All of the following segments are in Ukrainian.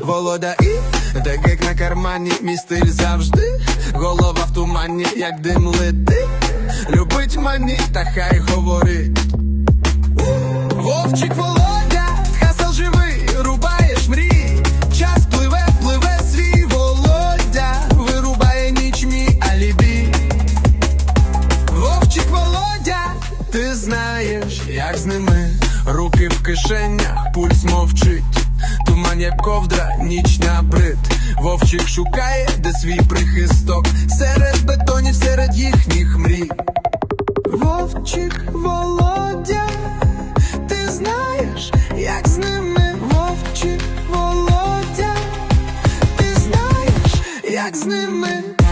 Волода і дегек на кармані, мій стиль завжди, голова в тумані, як дим летить, любить мані, та хай говорить. Вовчик Володя, хасел живий, рубаєш мрій, час пливе, пливе свій Володя, вирубає ніч мій алібі. Вовчик Володя, ти знаєш, як з ними руки в кишенях, пульс мовчить. Туман як ковдра, нічня брид. Вовчик шукає, де свій прихисток, серед бетонів, серед їхніх мрій. Вовчик Володя, ти знаєш, як з ними Вовчик Володя, ти знаєш, як з ними.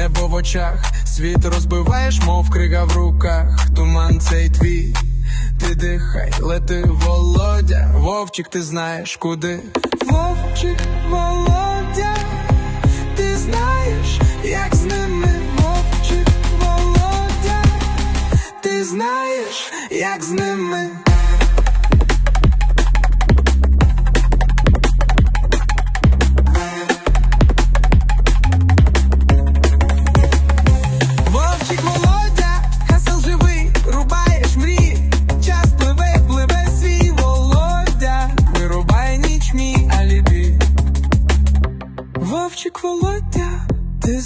Небо в очах, світ розбиваєш, мов крига в руках, туман цей твій, ти дихай, лети володя, вовчик, ти знаєш куди. Вовчик, володя, ти знаєш, як з ними, вовчик, володя, ти знаєш, як з ними.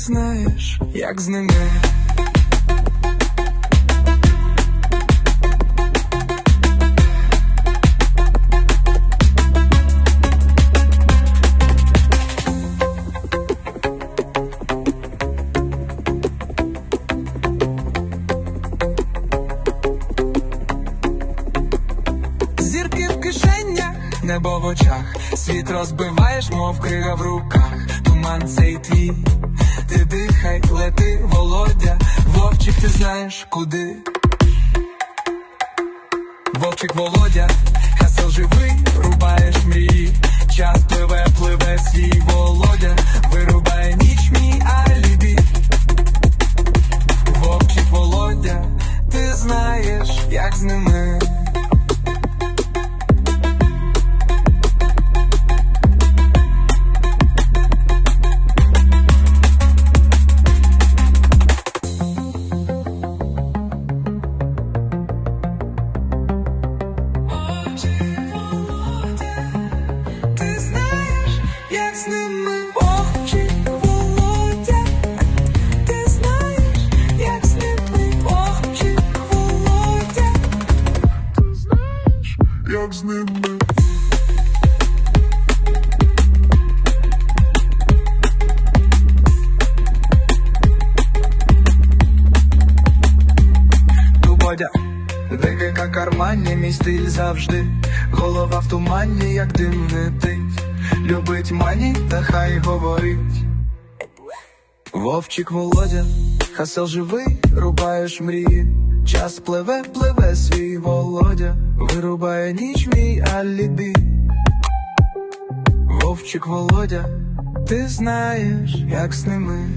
Знаєш, як з ними. Зірки в кишенях, небо в очах, світ розбиваєш, мов крига в руках, туман цей твій, дихай, лети, володя, вовчик, ти знаєш куди. Вовчик Володя, хасел живий, рубаєш мрії, час пливе, пливе свій володя, вирубає ніч мій алібі. Вовчик Володя, ти знаєш, як з ними. Як з ними. Дубодя, декілька кармані, мій стиль завжди, голова в тумані, як дим летить, любить мані, та хай говорить. Вовчик Володя, хасел живий, рубаєш мрії, час пливе, пливе свій Володя, вирубає ніч мій алібі. Вовчик Володя, ти знаєш, як з ними.